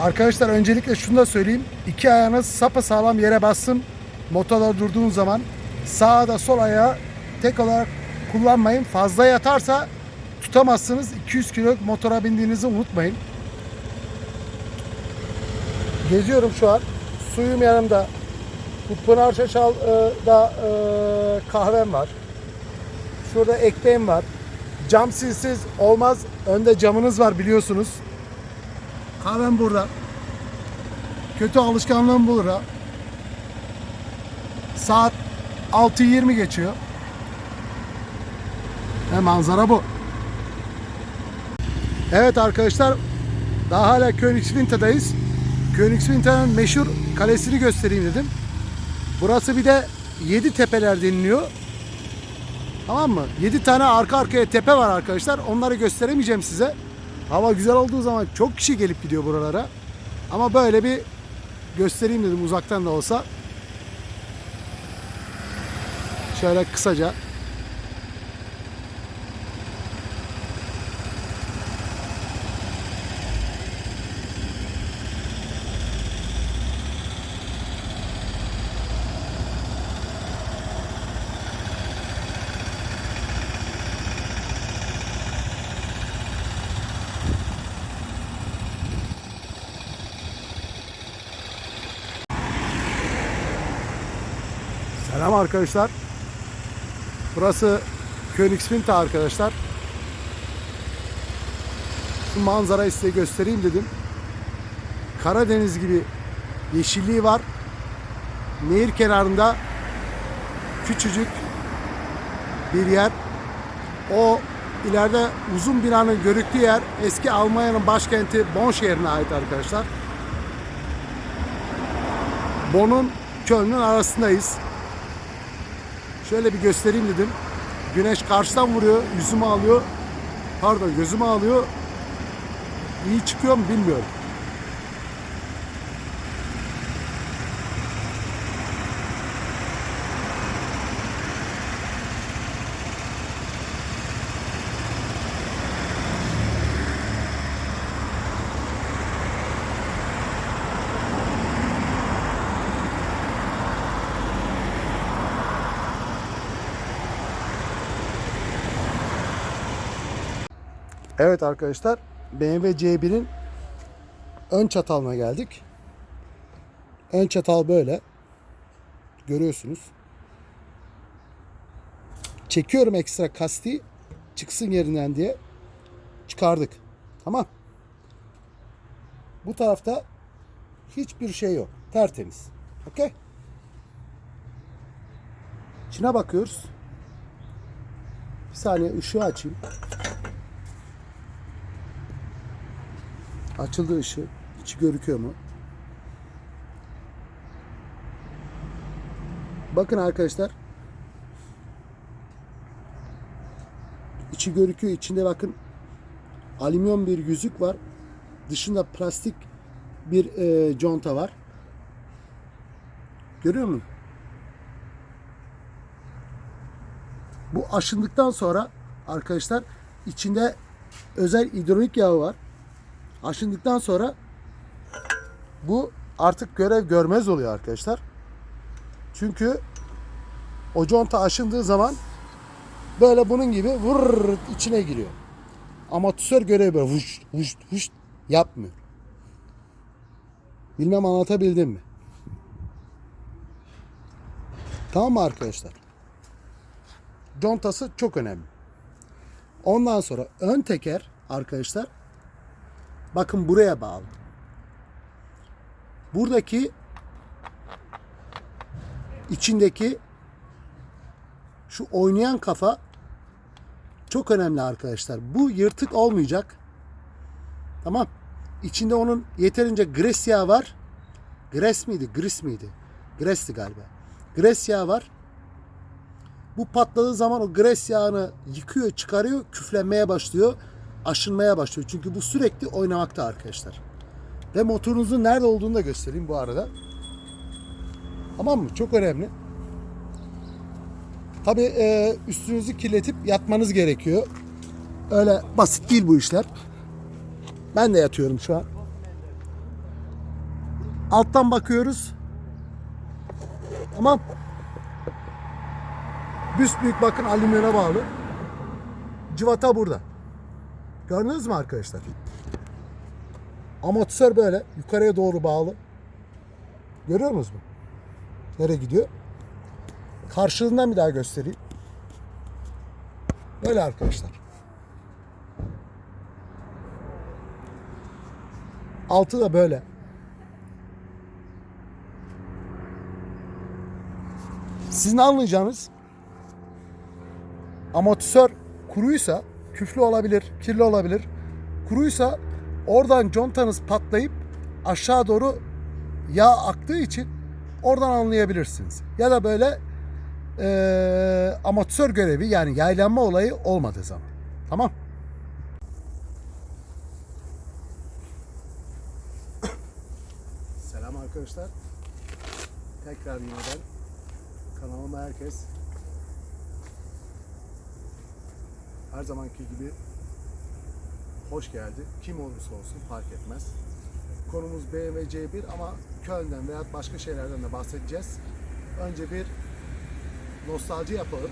Arkadaşlar öncelikle şunu da söyleyeyim. İki ayağınız sapasağlam yere bassın. Motorda durduğun zaman sağa da sol ayağı tek olarak kullanmayın. Fazla yatarsa tutamazsınız. 200 kilo motora bindiğinizi unutmayın. Geziyorum şu an. Suyum yanımda. Bu Pınar Şaşal'da e, kahvem var. Şurada ekmeğim var. Cam silsiz olmaz. Önde camınız var biliyorsunuz. Kahvem burada. Kötü alışkanlığım bu burada. Saat 6.20 geçiyor. Ve manzara bu. Evet arkadaşlar daha hala Königswinter'dayız. Königswinter'ın meşhur kalesini göstereyim dedim. Burası bir de 7 tepeler deniliyor. Tamam mı? 7 tane arka arkaya tepe var arkadaşlar. Onları gösteremeyeceğim size. Hava güzel olduğu zaman çok kişi gelip gidiyor buralara. Ama böyle bir göstereyim dedim uzaktan da olsa. Şöyle kısaca. Selam arkadaşlar. Burası Königswinter arkadaşlar. Şu manzarayı size göstereyim dedim. Karadeniz gibi yeşilliği var. Nehir kenarında küçücük bir yer. O ileride uzun binanın görüktüğü yer eski Almanya'nın başkenti Bonn şehrine ait arkadaşlar. Bonn'un Köln'ün arasındayız. Şöyle bir göstereyim dedim. Güneş karşıdan vuruyor, yüzümü alıyor. Pardon, gözümü alıyor. İyi çıkıyor mu bilmiyorum. Evet arkadaşlar, BMW C1'in ön çatalına geldik. Ön çatal böyle. Görüyorsunuz. Çekiyorum ekstra kastiği çıksın yerinden diye çıkardık. Tamam. Bu tarafta hiçbir şey yok. Tertemiz. Okey. İçine bakıyoruz. Bir saniye ışığı açayım. Açıldı ışığı. İçi görüküyor mu? Bakın arkadaşlar. İçi görüküyor. İçinde bakın alüminyum bir yüzük var. Dışında plastik bir e, conta var. Görüyor musun? Bu aşındıktan sonra arkadaşlar içinde özel hidrolik yağı var. Aşındıktan sonra bu artık görev görmez oluyor arkadaşlar. Çünkü o conta aşındığı zaman böyle bunun gibi vurr içine giriyor. Amatör görev böyle vuş vuş vuş yapmıyor. Bilmem anlatabildim mi? Tamam mı arkadaşlar? Contası çok önemli. Ondan sonra ön teker arkadaşlar Bakın buraya bağlı. Buradaki içindeki şu oynayan kafa çok önemli arkadaşlar. Bu yırtık olmayacak. Tamam. İçinde onun yeterince gres yağı var. Gres miydi? Gris miydi? Gres'ti galiba. Gres yağı var. Bu patladığı zaman o gres yağını yıkıyor, çıkarıyor, küflenmeye başlıyor aşınmaya başlıyor. Çünkü bu sürekli oynamakta arkadaşlar. Ve motorunuzun nerede olduğunu da göstereyim bu arada. Tamam mı? Çok önemli. Tabi e, üstünüzü kirletip yatmanız gerekiyor. Öyle basit değil bu işler. Ben de yatıyorum şu an. Alttan bakıyoruz. Tamam. Büyük bakın alüminyona bağlı. Civata burada. Gördünüz mü arkadaşlar? Amortisör böyle yukarıya doğru bağlı. Görüyor musunuz mu? Nereye gidiyor? Karşılığından bir daha göstereyim. Böyle arkadaşlar. Altı da böyle. Sizin anlayacağınız amortisör kuruysa küflü olabilir, kirli olabilir. Kuruysa oradan contanız patlayıp aşağı doğru yağ aktığı için oradan anlayabilirsiniz. Ya da böyle eee amatör görevi yani yaylanma olayı olmadığı zaman. Tamam. Selam arkadaşlar. Tekrar yine ben. Kanalıma herkes her zamanki gibi hoş geldi. Kim olursa olsun fark etmez. Konumuz BMW C1 ama Köln'den veya başka şeylerden de bahsedeceğiz. Önce bir nostalji yapalım.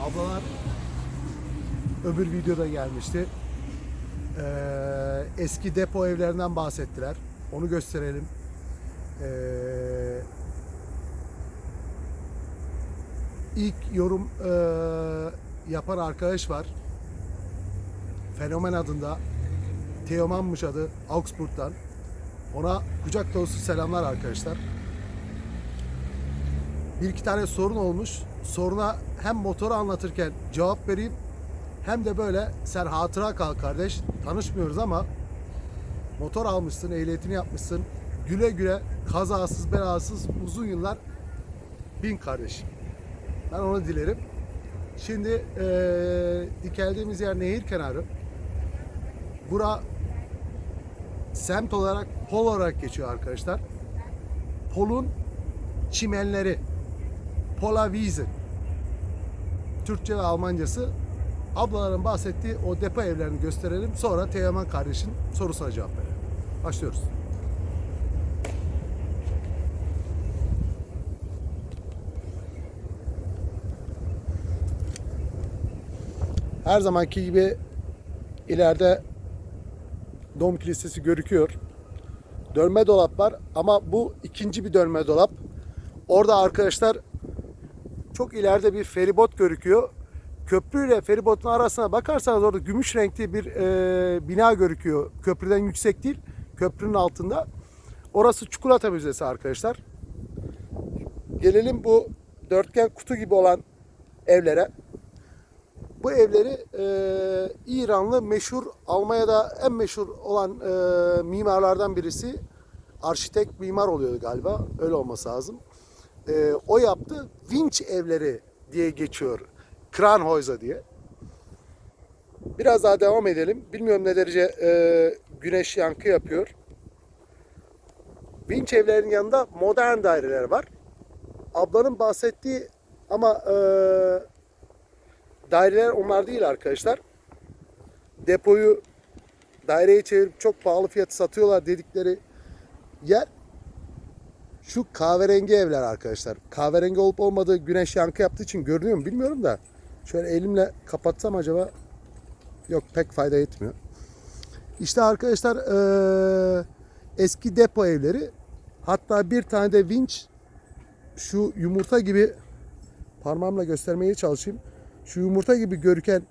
Ablalar öbür videoda gelmişti. Ee, eski depo evlerinden bahsettiler. Onu gösterelim. Ee, ilk yorum e, yapan arkadaş var. Fenomen adında. Teoman'mış adı. Augsburg'dan. Ona kucak dolusu selamlar arkadaşlar. Bir iki tane sorun olmuş. Soruna hem motoru anlatırken cevap vereyim hem de böyle sen hatıra kal kardeş. Tanışmıyoruz ama motor almışsın, ehliyetini yapmışsın. Güle güle kazasız belasız uzun yıllar bin kardeşim. Ben onu dilerim. Şimdi eee dikeldiğimiz yer nehir kenarı. Bura semt olarak Pol olarak geçiyor arkadaşlar. Pol'un çimenleri. Pola Wiesen. Türkçe ve Almancası. Ablaların bahsettiği o depo evlerini gösterelim. Sonra Teoman kardeşin sorusuna cevap verelim. Başlıyoruz. Her zamanki gibi ileride Dom Kilisesi görüküyor. Dönme dolap var ama bu ikinci bir dönme dolap. Orada arkadaşlar çok ileride bir feribot görüküyor. Köprüyle feribotun arasına bakarsanız orada gümüş renkli bir e, bina görüküyor. Köprüden yüksek değil, köprünün altında. Orası Çikolata Müzesi arkadaşlar. Gelelim bu dörtgen kutu gibi olan evlere. Bu evleri e, İranlı meşhur Almanya'da en meşhur olan e, mimarlardan birisi arşitekt mimar oluyordu galiba. Öyle olması lazım. E, o yaptı. Vinç evleri diye geçiyor. Kranhäuser diye. Biraz daha devam edelim. Bilmiyorum ne derece e, güneş yankı yapıyor. Vinç evlerinin yanında modern daireler var. Ablanın bahsettiği ama e, daireler onlar değil arkadaşlar. Depoyu daireye çevirip çok pahalı fiyatı satıyorlar dedikleri yer şu kahverengi evler arkadaşlar. Kahverengi olup olmadığı güneş yankı yaptığı için görünüyor mu bilmiyorum da. Şöyle elimle kapatsam acaba yok pek fayda etmiyor. İşte arkadaşlar eee, eski depo evleri hatta bir tane de vinç şu yumurta gibi parmağımla göstermeye çalışayım. Şu yumurta gibi görüken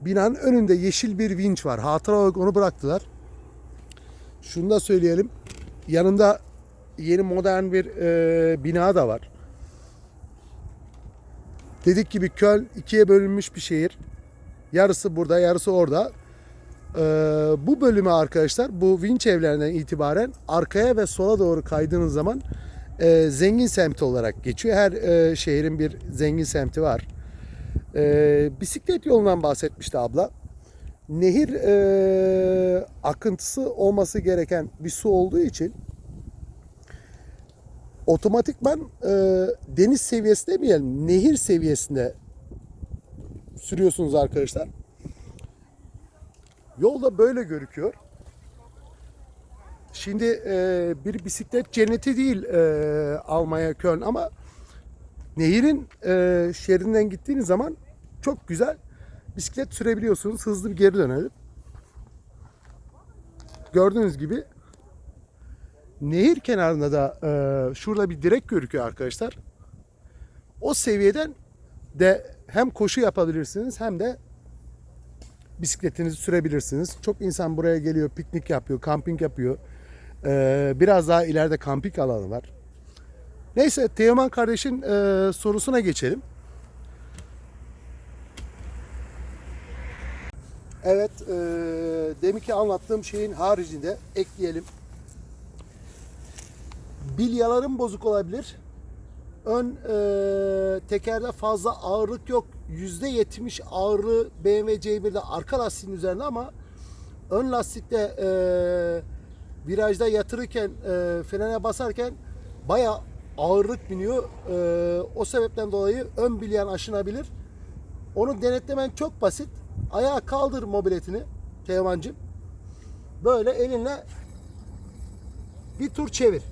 binanın önünde yeşil bir vinç var. Hatıra olarak onu bıraktılar. Şunu da söyleyelim. Yanında yeni modern bir e, bina da var. Dedik gibi Köln ikiye bölünmüş bir şehir. Yarısı burada, yarısı orada. E, bu bölümü arkadaşlar bu vinç evlerinden itibaren arkaya ve sola doğru kaydığınız zaman e, zengin semti olarak geçiyor. Her e, şehrin bir zengin semti var. E, bisiklet yolundan bahsetmişti abla. Nehir e, akıntısı olması gereken bir su olduğu için otomatikman e, deniz seviyesi demeyelim, nehir seviyesinde sürüyorsunuz arkadaşlar. Yolda böyle görüküyor. Şimdi e, bir bisiklet cenneti değil e, Almanya Köln ama nehirin e, şeridinden gittiğiniz zaman çok güzel bisiklet sürebiliyorsunuz. Hızlı bir geri dönelim. Gördüğünüz gibi nehir kenarında da e, şurada bir direk gözüküyor arkadaşlar. O seviyeden de hem koşu yapabilirsiniz hem de bisikletinizi sürebilirsiniz. Çok insan buraya geliyor, piknik yapıyor, kamping yapıyor. Ee, biraz daha ileride kamping alanı var. Neyse Teoman kardeşin e, sorusuna geçelim. Evet, e, deminki anlattığım şeyin haricinde ekleyelim. Bilyaların bozuk olabilir. Ön e, tekerde fazla ağırlık yok. %70 ağırlığı BMW C1'de arka lastiğin üzerinde ama ön lastikte e, virajda yatırırken e, frene basarken baya ağırlık biniyor. E, o sebepten dolayı ön bilyen aşınabilir. Onu denetlemen çok basit. Ayağa kaldır mobiletini Teoman'cığım. Böyle elinle bir tur çevir.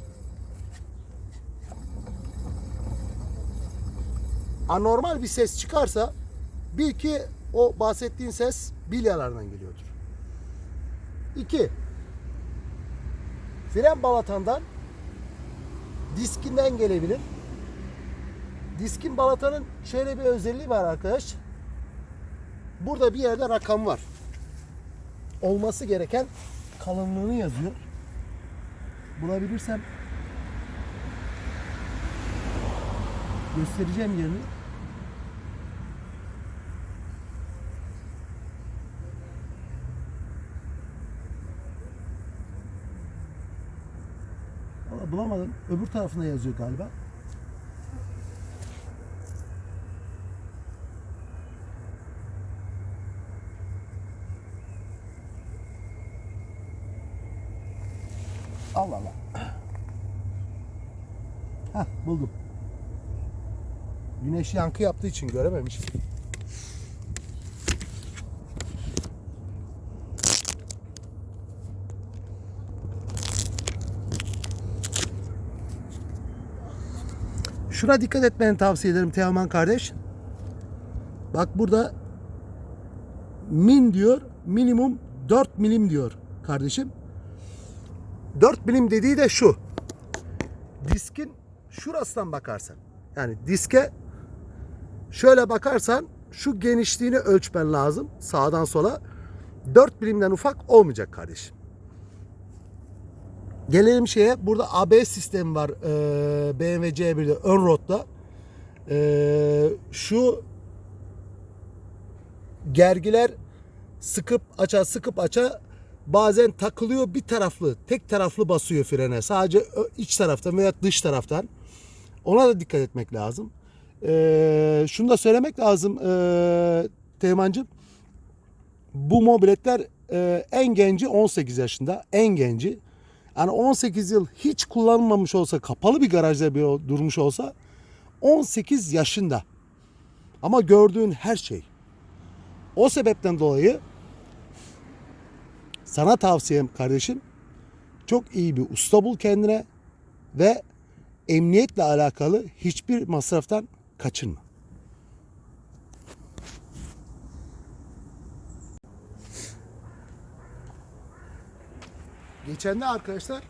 anormal bir ses çıkarsa bil ki o bahsettiğin ses bilyalardan geliyordur. İki, fren balatandan diskinden gelebilir. Diskin balatanın şöyle bir özelliği var arkadaş. Burada bir yerde rakam var. Olması gereken kalınlığını yazıyor. Bulabilirsem göstereceğim yerini. Bulamadım. Öbür tarafına yazıyor galiba. Allah Allah. Hah buldum. Güneş yankı yaptığı için görememiş. Şuna dikkat etmeni tavsiye ederim Teoman kardeş. Bak burada min diyor. Minimum 4 milim diyor kardeşim. 4 milim dediği de şu. Diskin şurasından bakarsan. Yani diske şöyle bakarsan şu genişliğini ölçmen lazım sağdan sola. 4 milimden ufak olmayacak kardeşim. Gelelim şeye. Burada ABS sistemi var. Ee, BMW C1'de ön rodda. Ee, şu gergiler sıkıp aça sıkıp aça bazen takılıyor bir taraflı tek taraflı basıyor frene sadece iç taraftan veya dış taraftan ona da dikkat etmek lazım. Ee, şunu da söylemek lazım ee, Teğmen'cim. Bu mobiletler e, en genci 18 yaşında. En genci. Yani 18 yıl hiç kullanılmamış olsa, kapalı bir garajda bir durmuş olsa 18 yaşında. Ama gördüğün her şey. O sebepten dolayı sana tavsiyem kardeşim çok iyi bir usta bul kendine ve emniyetle alakalı hiçbir masraftan kaçınma. Geçen de arkadaşlar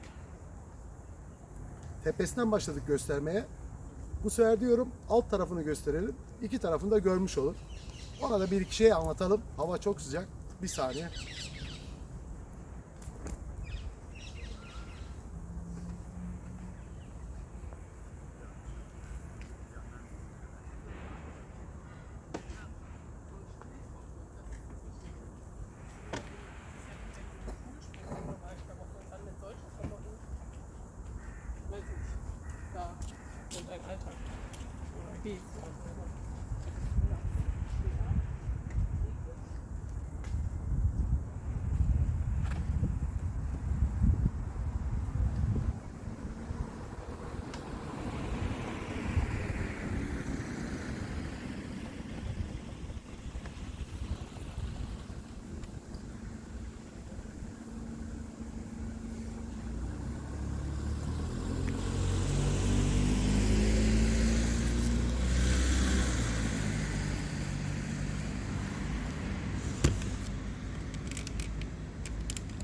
tepesinden başladık göstermeye. Bu sefer diyorum alt tarafını gösterelim. İki tarafını da görmüş olur. Ona da bir iki şey anlatalım. Hava çok sıcak. Bir saniye.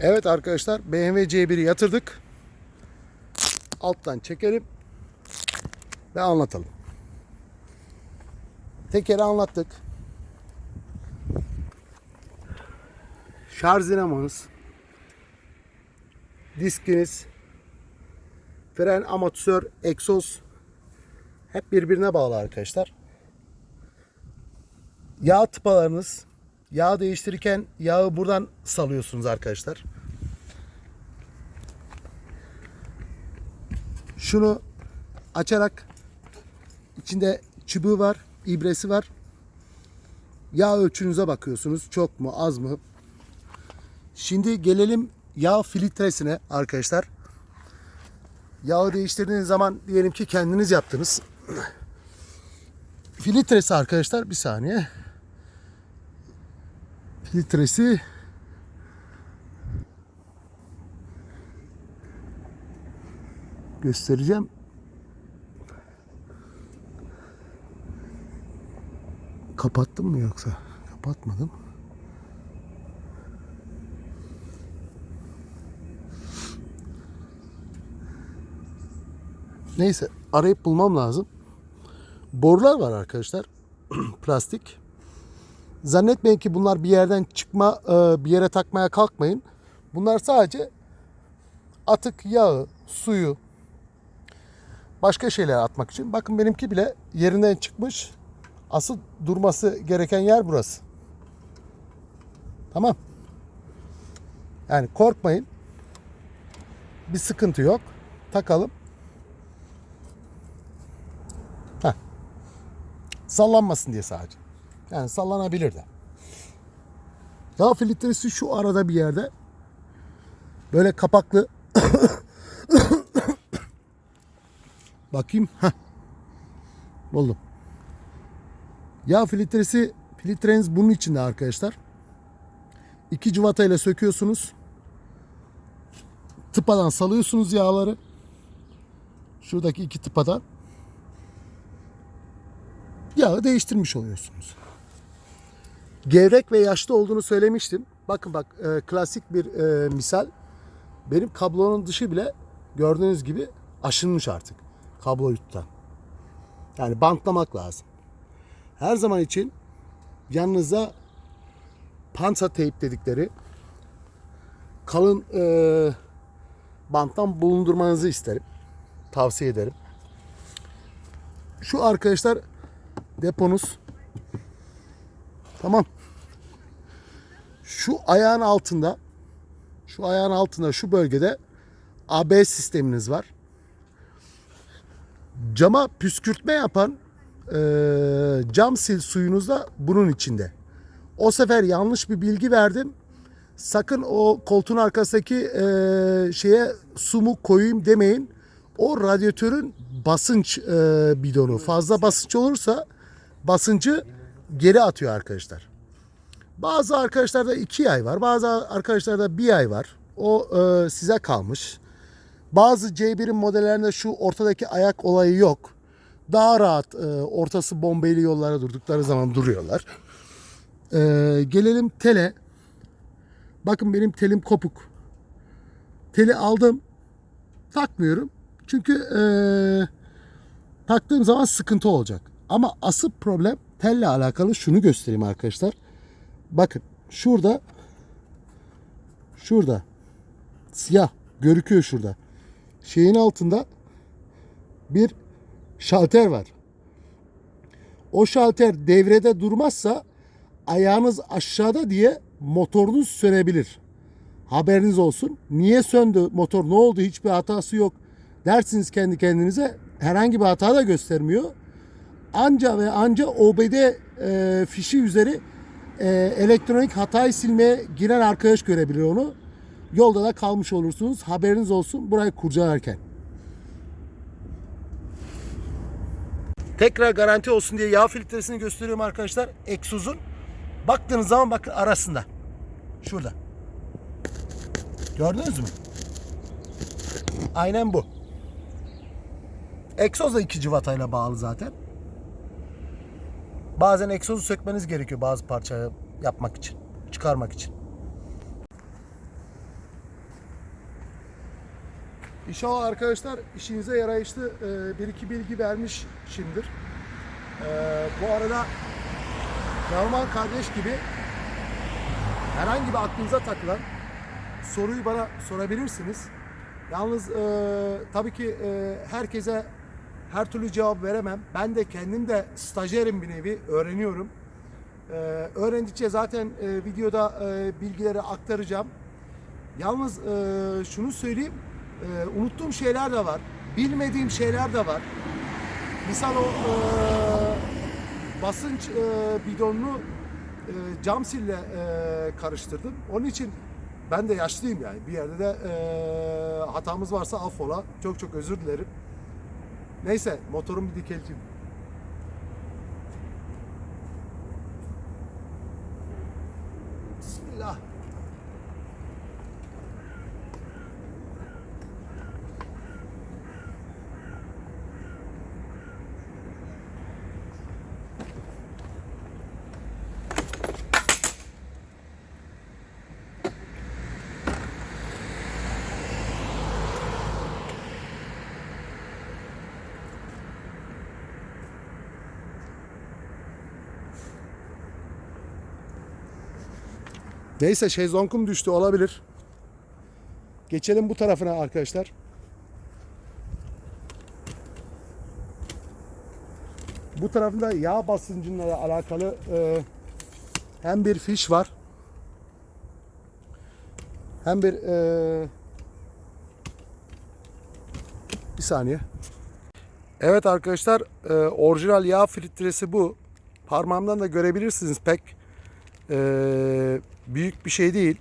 Evet arkadaşlar BMW C1'i yatırdık. Alttan çekelim ve anlatalım. Tekeri anlattık. Şarj dinamonuz, diskiniz, fren, amortisör, egzoz hep birbirine bağlı arkadaşlar. Yağ tıpalarınız, yağ değiştirirken yağı buradan salıyorsunuz arkadaşlar. Şunu açarak içinde çubuğu var, ibresi var. Yağ ölçünüze bakıyorsunuz. Çok mu, az mı? Şimdi gelelim yağ filtresine arkadaşlar. Yağı değiştirdiğiniz zaman diyelim ki kendiniz yaptınız. Filtresi arkadaşlar bir saniye. Filtresi göstereceğim. Kapattım mı yoksa? Kapatmadım. Neyse arayıp bulmam lazım. Borular var arkadaşlar. Plastik. Zannetmeyin ki bunlar bir yerden çıkma, e, bir yere takmaya kalkmayın. Bunlar sadece atık yağı, suyu, başka şeyler atmak için. Bakın benimki bile yerinden çıkmış. Asıl durması gereken yer burası. Tamam. Yani korkmayın. Bir sıkıntı yok. Takalım. Heh. Sallanmasın diye sadece. Yani sallanabilir de. Yağ filtresi şu arada bir yerde. Böyle kapaklı. Bakayım. Heh. Buldum. Yağ filtresi filtreniz bunun içinde arkadaşlar. İki cıvata ile söküyorsunuz. Tıpadan salıyorsunuz yağları. Şuradaki iki tıpadan. Yağı değiştirmiş oluyorsunuz. Gevrek ve yaşlı olduğunu söylemiştim. Bakın bak e, klasik bir e, misal. Benim kablonun dışı bile gördüğünüz gibi aşınmış artık. Kabloyu tutan. Yani bantlamak lazım. Her zaman için yanınıza pansa teyp dedikleri kalın e, banttan bulundurmanızı isterim. Tavsiye ederim. Şu arkadaşlar deponuz. Tamam. Şu ayağın altında şu ayağın altında şu bölgede ABS sisteminiz var. Cama püskürtme yapan e, cam sil suyunuz da bunun içinde. O sefer yanlış bir bilgi verdim. Sakın o koltuğun arkasındaki e, şeye su mu koyayım demeyin. O radyatörün basınç e, bidonu. Fazla basınç olursa basıncı geri atıyor arkadaşlar. Bazı arkadaşlarda iki ay var. Bazı arkadaşlarda bir ay var. O e, size kalmış. Bazı C1'in modellerinde şu ortadaki ayak olayı yok. Daha rahat e, ortası bombeli yollara durdukları zaman duruyorlar. E, gelelim tele. Bakın benim telim kopuk. Teli aldım. Takmıyorum. Çünkü e, taktığım zaman sıkıntı olacak. Ama asıl problem telle alakalı şunu göstereyim arkadaşlar. Bakın şurada şurada siyah görüküyor şurada. Şeyin altında bir şalter var. O şalter devrede durmazsa ayağınız aşağıda diye motorunuz sönebilir. Haberiniz olsun. Niye söndü motor ne oldu hiçbir hatası yok dersiniz kendi kendinize. Herhangi bir hata da göstermiyor. Anca ve anca OBD e, fişi üzeri e, elektronik hatayı silmeye giren arkadaş görebilir onu. Yolda da kalmış olursunuz. Haberiniz olsun burayı kurcalarken. Tekrar garanti olsun diye yağ filtresini gösteriyorum arkadaşlar. Egzozun. Baktığınız zaman bakın arasında. Şurada. Gördünüz mü? Aynen bu. Egzoz da iki civatayla bağlı zaten. Bazen egzozu sökmeniz gerekiyor bazı parçayı yapmak için, çıkarmak için. İnşallah arkadaşlar işinize yarayışlı e, bir iki bilgi vermişimdir. E, bu arada Normal kardeş gibi herhangi bir aklınıza takılan soruyu bana sorabilirsiniz. Yalnız e, tabii ki e, herkese her türlü cevap veremem. Ben de kendim de stajyerim bir nevi, öğreniyorum. E, öğrendikçe zaten e, videoda e, bilgileri aktaracağım. Yalnız e, şunu söyleyeyim, e, unuttuğum şeyler de var, bilmediğim şeyler de var. Misal o e, basınç e, bidonunu e, cam sille e, karıştırdım. Onun için ben de yaşlıyım yani. Bir yerde de e, hatamız varsa affola. Çok çok özür dilerim. Neyse motorum bir dikelteyim. Bismillah. Neyse şezlongum düştü olabilir. Geçelim bu tarafına arkadaşlar. Bu tarafında yağ basıncıyla alakalı e, hem bir fiş var hem bir e, bir saniye. Evet arkadaşlar e, orijinal yağ filtresi bu. Parmağımdan da görebilirsiniz pek e, büyük bir şey değil.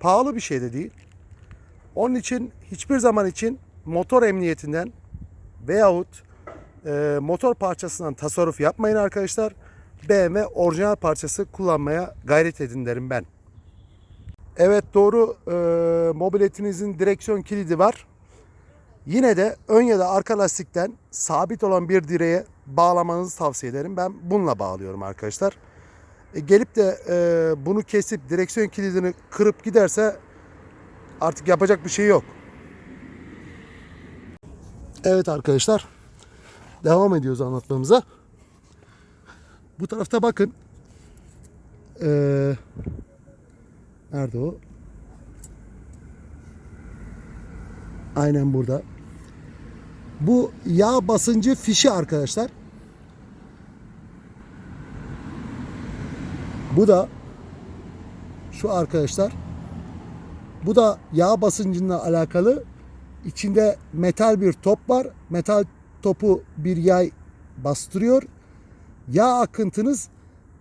Pahalı bir şey de değil. Onun için hiçbir zaman için motor emniyetinden veyahut e, motor parçasından tasarruf yapmayın arkadaşlar. BMW orijinal parçası kullanmaya gayret edin derim ben. Evet doğru e, mobiletinizin direksiyon kilidi var. Yine de ön ya da arka lastikten sabit olan bir direğe bağlamanızı tavsiye ederim. Ben bununla bağlıyorum arkadaşlar. E, gelip de e, bunu kesip direksiyon kilidini kırıp giderse artık yapacak bir şey yok. Evet arkadaşlar. Devam ediyoruz anlatmamıza. Bu tarafta bakın. Ee, nerede o? Aynen burada. Bu yağ basıncı fişi arkadaşlar. Bu da şu arkadaşlar. Bu da yağ basıncıyla alakalı. İçinde metal bir top var. Metal topu bir yay bastırıyor. Yağ akıntınız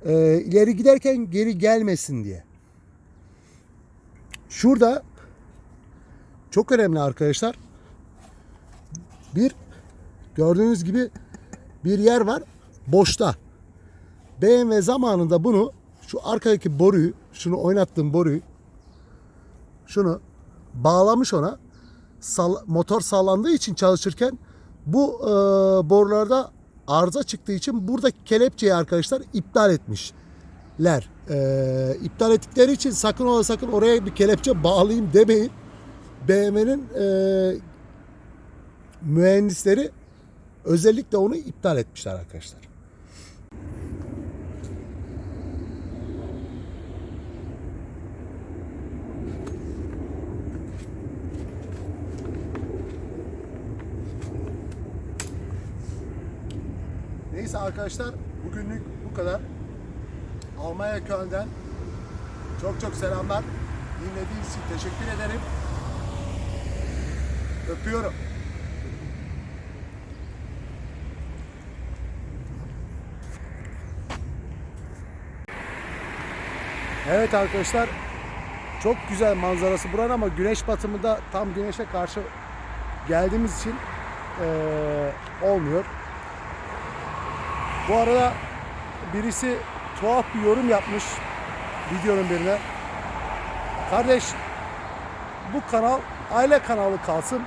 e, ileri giderken geri gelmesin diye. Şurada çok önemli arkadaşlar. Bir gördüğünüz gibi bir yer var boşta. BMW zamanında bunu şu arkadaki boruyu, şunu oynattığım boruyu şunu bağlamış ona. Sal- motor sallandığı için çalışırken bu e, borularda arıza çıktığı için buradaki kelepçeyi arkadaşlar iptal etmişler. E, iptal ettikleri için sakın ola sakın oraya bir kelepçe bağlayayım demeyin. BMW'nin e, mühendisleri özellikle onu iptal etmişler arkadaşlar. Neyse arkadaşlar bugünlük bu kadar. Almanya Köln'den çok çok selamlar. Dinlediğiniz için teşekkür ederim. Öpüyorum. Evet arkadaşlar çok güzel manzarası buranın ama güneş batımında tam güneşe karşı geldiğimiz için eee, olmuyor. Bu arada birisi tuhaf bir yorum yapmış videonun birine. Kardeş bu kanal aile kanalı kalsın.